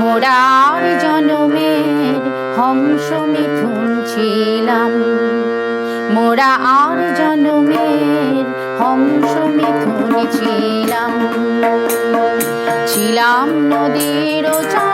মোরার জনমের হংস মিথুন ছিলাম। মোরা আর জনমের হংস মিথুন ছিলাম। ছিলাম নদীর চরে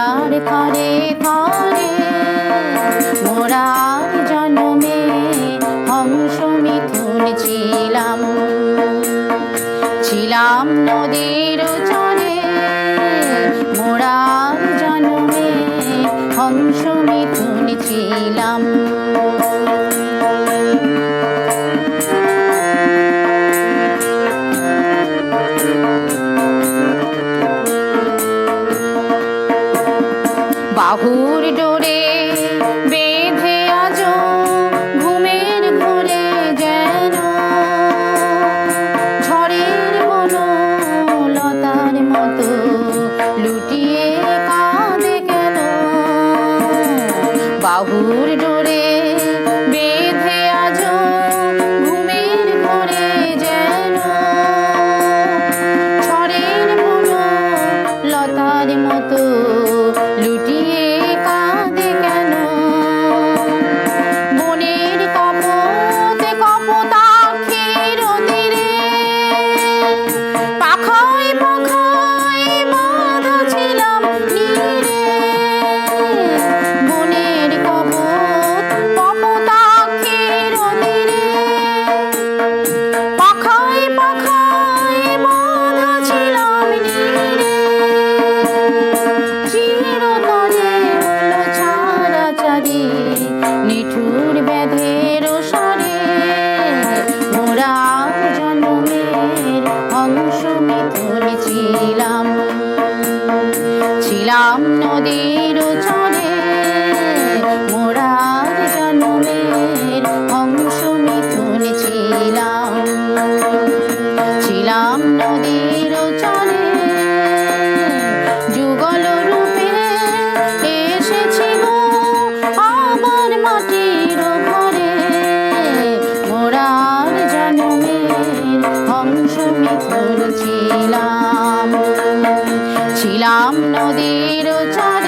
হিয়ার খারে খারে মোরার জন্মে হংস মিথুন ছিলাম। ছিলাম নদীর চরে, মোরার জন্মে হংস মিথুন ছিলাম। বাহুর ডোরে বেঁধে আজ ঘুমের ঘরে যেন। ঝড়ের বন লতার মতো লুটিয়ে কাঁদে কেন? বাহুর ডোরে বেঁধে আজ ঘুমের ঘরে যেন। ঝড়ের মনো লতার মতো ছাড়াছাড়ি নিঠুর ব্যাধের সারে মোরা জন্মের অংশ মিথুন ছিলাম। ছিলাম নদীর চরে ছিলাম নদীর চরে